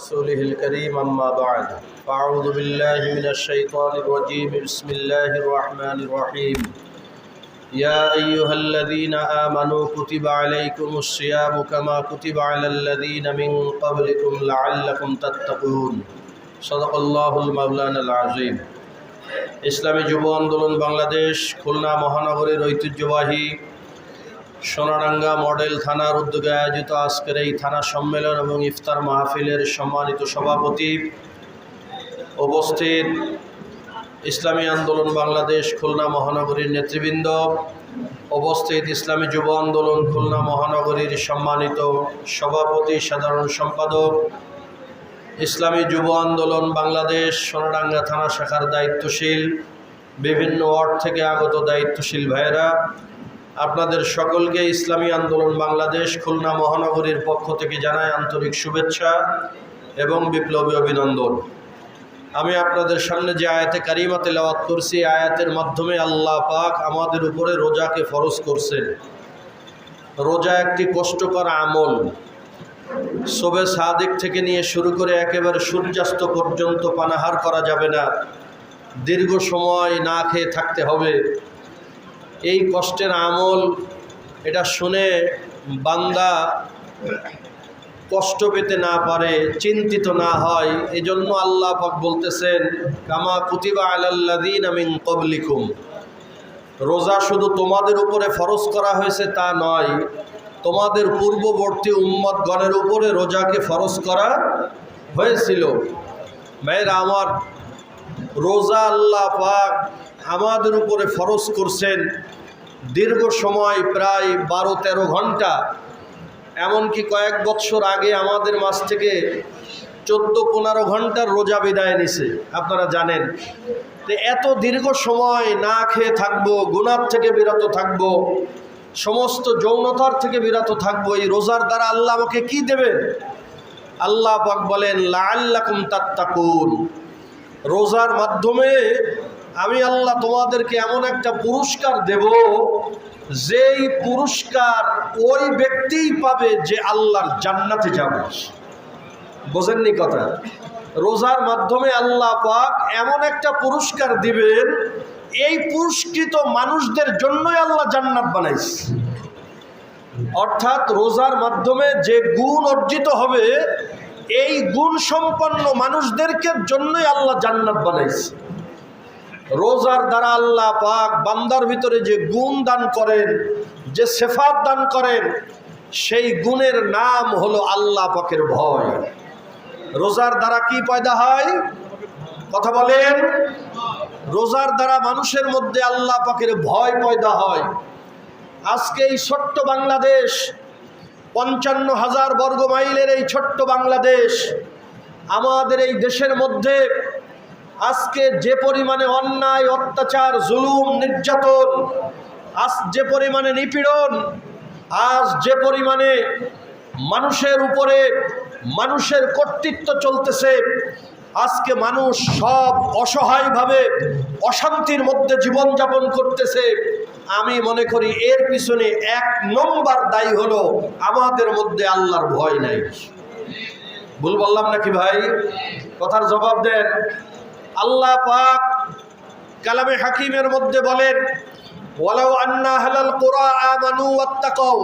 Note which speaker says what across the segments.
Speaker 1: رسوله الكريم أما بعد فأعوذ بالله من الشيطان الرجيم بسم الله الرحمن الرحيم يا أيها الذين آمنوا كتب عليكم الصيام كما كتب على الذين من قبلكم لعلكم تتقون صدق الله المولانا العظيم ইসলামী যুব আন্দোলন বাংলাদেশ খুলনা মহানগরীর ঐতিহ্যবাহী সোনাডাঙ্গা মডেল থানার উদ্যোগে আয়োজিত আজকের এই থানা সম্মেলন এবং ইফতার মাহফিলের সম্মানিত সভাপতি উপস্থিত ইসলামী আন্দোলন বাংলাদেশ খুলনা মহানগরীর নেতৃবৃন্দ, উপস্থিত ইসলামী যুব আন্দোলন খুলনা মহানগরীর সম্মানিত সভাপতি, সাধারণ সম্পাদক, ইসলামী যুব আন্দোলন বাংলাদেশ সোনাডাঙ্গা থানা শাখার দায়িত্বশীল, বিভিন্ন ওয়ার্ড থেকে আগত দায়িত্বশীল ভাইয়েরা আপনাদের সকলকে ইসলামী আন্দোলন বাংলাদেশ খুলনা মহানগরীর পক্ষ থেকে জানায় আন্তরিক শুভেচ্ছা এবং বিপ্লবী অভিনন্দন। আমি আপনাদের সামনে যে আয়াতে কারিমা তেলাওয়াত করছি আয়াতের মাধ্যমে আল্লাহ পাক আমাদের উপরে রোজাকে ফরজ করছেন। রোজা একটি কষ্টকর আমল। শোবে সাদিক থেকে নিয়ে শুরু করে একেবারে সূর্যাস্ত পর্যন্ত পানাহার করা যাবে না। দীর্ঘ সময় না খেয়ে থাকতে হবে। এই কষ্টের আমল, এটা শুনে বান্দা কষ্ট পেতে না পারে, চিন্তিত না হয়, এজন্য আল্লাহ পাক বলতেছেন, কামা কুতিবা আলাল্লাদিন আমিন কবলিকুম রোজা শুধু তোমাদের উপরে ফরজ করা হয়েছে তা নয়, তোমাদের পূর্ববর্তী উম্মতগণের উপরে রোজাকে ফরজ করা হয়েছিল। ভাইরা আমার রোজা আল্লাহ পাক আমাদের উপরে ফরজ করছেন দীর্ঘ সময় প্রায় বারো তেরো ঘণ্টা। এমনকি কয়েক বৎসর আগে আমাদের মাস থেকে চোদ্দ পনেরো ঘণ্টার রোজা বিদায় নিছে। আপনারা জানেন। তো এত দীর্ঘ সময় না খেয়ে থাকব গুনার থেকে বিরত থাকব, সমস্ত যৌনতার থেকে বিরত থাকব, এই রোজার দ্বারা আল্লাহ আমাকে কি দেবেন? আল্লাহ পাক বলেন লা লাল্লাকুম তাত্তাকুন। রোজার মাধ্যমে আমি আল্লাহ তোমাদেরকে এমন একটা পুরস্কার দেব, যেই পুরস্কার ওই ব্যক্তিই পাবে যে আল্লাহর জান্নাতে যাবে। বোঝেননি কথা? রোজার মাধ্যমে আল্লাহ পাক এমন একটা পুরস্কার দিবেন, এই পুরস্কৃত মানুষদের জন্যই আল্লাহ জান্নাত বানাইছে। অর্থাৎ রোজার মাধ্যমে যে গুণ অর্জিত হবে এই গুণ সম্পন্ন মানুষদেরকে জন্যই আল্লাহ জান্নাত বানাইছে। রোজার দ্বারা আল্লাহ পাক বান্দার ভিতরে যে গুণ দান করেন, যে সেফাত দান করেন, সেই গুণের নাম হলো আল্লাহ পাকের ভয়। রোজার দ্বারা কি পয়দা হয়? কথা বলেন। রোজার দ্বারা মানুষের মধ্যে আল্লাহ পাকের ভয় পয়দা হয়। আজকে এই ছোট্ট বাংলাদেশ পঞ্চান্ন হাজার বর্গ মাইলের এই ছোট্ট বাংলাদেশ, আমাদের এই দেশের মধ্যে আজকে যে পরিমাণে অন্যায়, অত্যাচার, জুলুম, নির্যাতন, আজ যে পরিমাণে নিপীড়ন, আজ যে পরিমাণে মানুষের উপরে মানুষের কর্তৃত্ব চলতেছে, আজকে মানুষ সব অসহায়ভাবে অশান্তির মধ্যে জীবনযাপন করতেছে। আমি মনে করি এর পিছনে এক নম্বর দায়ী হলো আমাদের মধ্যে আল্লাহর ভয় নাই। ভুল বললাম নাকি ভাই? কথার জবাব দেন। আল্লাহ পাক কালামে হাকিমের মধ্যে বলেন, ওয়ালাউ আন্না হালাল কুরা আমানু ওয়াত্তাকাউ,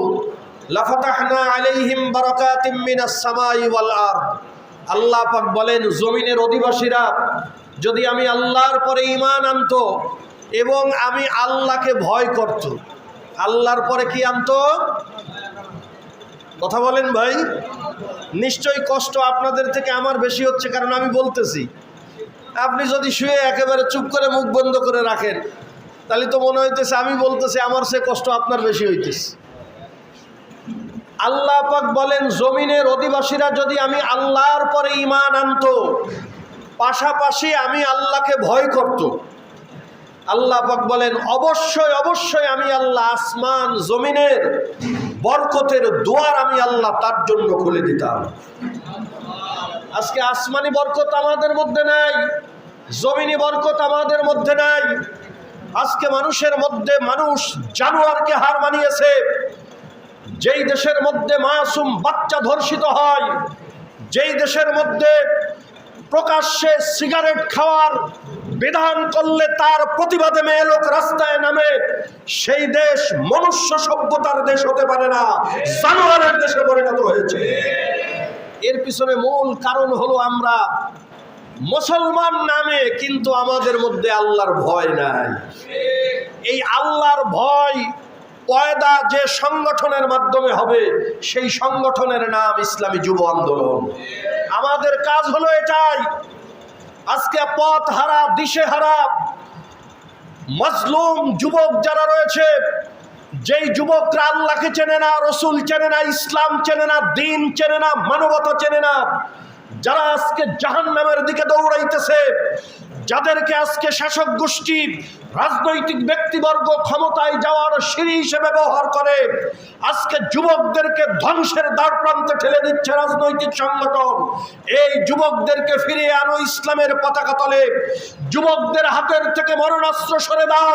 Speaker 1: লাফাতাহনা আলাইহিম বারাকাতিম মিনাস সামাই ওয়াল আরদ। আল্লাহ পাক বলেন, জমিনের অধিবাসীরা, যদি আমি আল্লাহর পরে ঈমান আনতো এবং আমি আল্লাহকে ভয় করত। আল্লাহর পরে কি আনতো? কথা বলেন ভাই। নিশ্চয়ই কষ্ট আপনাদের থেকে আমার বেশি হচ্ছে, কারণ আমি বলতেছি। আপনি যদি শুয়ে একেবারে চুপ করে মুখ বন্ধ করে রাখেন, তাহলে তো মনে হইতেছে আমি বলতেছি আমার সে কষ্ট আপনার বেশি হইতেছে। আল্লাহ পাক বলেন, জমিনের অধিবাসীরা যদি আমি আল্লাহর পরে ইমান আনতো, পাশাপাশি আমি আল্লাহকে ভয় করত। আল্লাহ পাক বলেন, অবশ্যই অবশ্যই আমি আল্লাহ আসমান, জমিনের বরকতের দুয়ার আমি আল্লাহ তার জন্য খুলে দিতাম। আজকে আসমানি বরকত আমাদের মধ্যে নাই, জমিনি বরকত আমাদের মধ্যে নাই। আজকে মানুষের মধ্যে মানুষ জানোয়ারকে হার মানিয়েছে। যেই দেশের মধ্যে মাসুম বাচ্চা ধর্ষিত হয়, যেই দেশের মধ্যে প্রকাশ্যে সিগারেট খাওয়ার বিধান করলে তার প্রতিবাদে মেয়ে লোক রাস্তায় নামে। সেই দেশ মনুষ্য সভ্যতার দেশ হতে পারে না, জানোয়ারের দেশে পরিণত হয়েছে। এর পিছনে মূল কারণ হলো আমরা মুসলমান নামে, কিন্তু আমাদের মধ্যে আল্লাহর ভয় নাই। এই আল্লাহর ভয় পয়দা যে সংগঠনের মাধ্যমে হবে, সেই সংগঠনের নাম ইসলামী যুব আন্দোলন। আমাদের কাজ হলো এটাই আজকে পথ হারা, দিশে হারা। মজলুম যুবক যারা রয়েছে, যেই যুবকরা আল্লাহকে চেনে না, রসুল চেনে না, ইসলাম চেনে না, দিন চেনে না, মানবতা চেনে না, যারা আজকে জাহান নামের দিকে দৌড়াইতেছে যাদেরকে আজকে শাসক গোষ্ঠী রাজনৈতিক ব্যক্তিবর্গ ক্ষমতায় যাওয়ার সিঁড়ি হিসেবে ব্যবহার করে, আজকে যুবকদেরকে ধ্বংসের দ্বার প্রান্তে ঠেলে দিচ্ছে রাজনৈতিক সংগঠন। এই যুবকদেরকে ফিরিয়ে আনো ইসলামের পতাকা তলে। যুবকদের হাতের থেকে মরণাস্ত্র সরে দাও।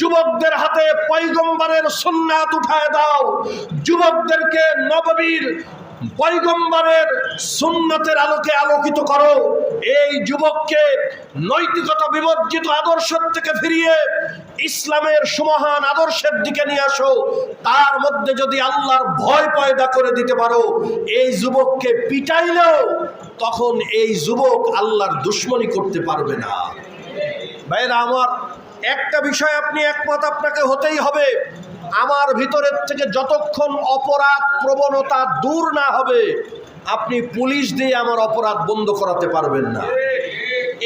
Speaker 1: যুবকদের হাতে পৈগম্বরের সুন্নাত উঠায় দাও। যুবকদেরকে নববীর পৈগম্বরের সুন্নতের আলোকে আলোকিত করো। এই যুবককে নৈতিকতা বিবর্জিত আদর্শ থেকে ফিরিয়ে ইসলামের সুমহান আদর্শের দিকে নিয়ে আসো। তার মধ্যে যদি আল্লাহর ভয় পয়দা করে দিতে পারো, এই যুবককে পিটাইলেও তখন এই যুবক আল্লাহর দুশ্মনী করতে পারবে না। ভাইরা আমার একটা বিষয় আপনি একমত, আপনাকে হতেই হবে। আমার ভিতরের থেকে যতক্ষণ অপরাধ প্রবণতা দূর না হবে, আপনি পুলিশ দিয়ে আমার অপরাধ বন্ধ করাতে পারবেন না।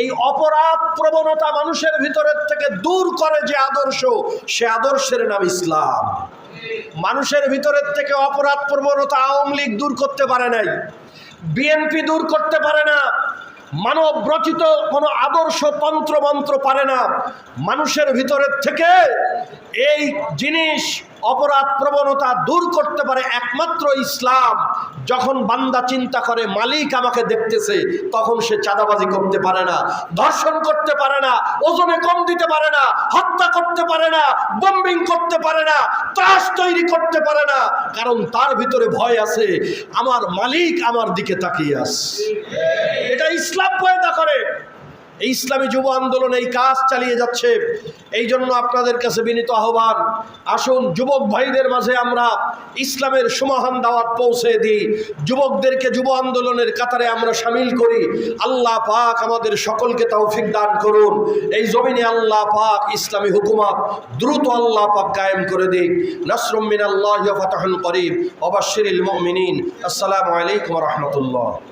Speaker 1: এই অপরাধ প্রবণতা মানুষের ভিতরের থেকে দূর করে যে আদর্শ, সে আদর্শের নাম ইসলাম। মানুষের ভিতরের থেকে অপরাধ প্রবণতা আওয়ামী লীগ দূর করতে পারে নাই, বিএনপি দূর করতে পারে না মানব রচিত কোনো আদর্শ তন্ত্র মন্ত্র পারে না। মানুষের ভিতরের থেকে এই জিনিস অপরাধ প্রবণতা দূর করতে পারে একমাত্র ইসলাম। যখন বান্দা চিন্তা করে, মালিক আমাকে দেখতেছে, তখন সে চাঁদাবাজি করতে পারে না, ধর্ষণ করতে পারে না, ওজনে কম দিতে পারে না, হত্যা করতে পারে না বম্বিং করতে পারে না, ত্রাস তৈরি করতে পারে না। কারণ তার ভিতরে ভয় আছে, আমার মালিক আমার দিকে তাকিয়ে আসছে এটা ইসলাম পয়দা করে। এই ইসলামী যুব আন্দোলন এই কাজ চালিয়ে যাচ্ছে। এই জন্য আপনাদের কাছে বিনীত আহ্বান, আসুন যুবক ভাইদের মাঝে আমরা ইসলামের সমাহান দাওয়াত পৌঁছে দিই। যুবকদেরকে যুব আন্দোলনের কাতারে আমরা সামিল করি। আল্লাহ পাক আমাদের সকলকে তৌফিক দান করুন। এই জমিনে আল্লাহ পাক ইসলামী হুকুমত দ্রুত আল্লাহ পাক কায়েম করে দিক। নাসরুম মিন আল্লাহ ফাতাহুল করিব ওবাশশিরিল মুমিনিন। আসসালামু আলাইকুম রাহমাতুল্লাহ।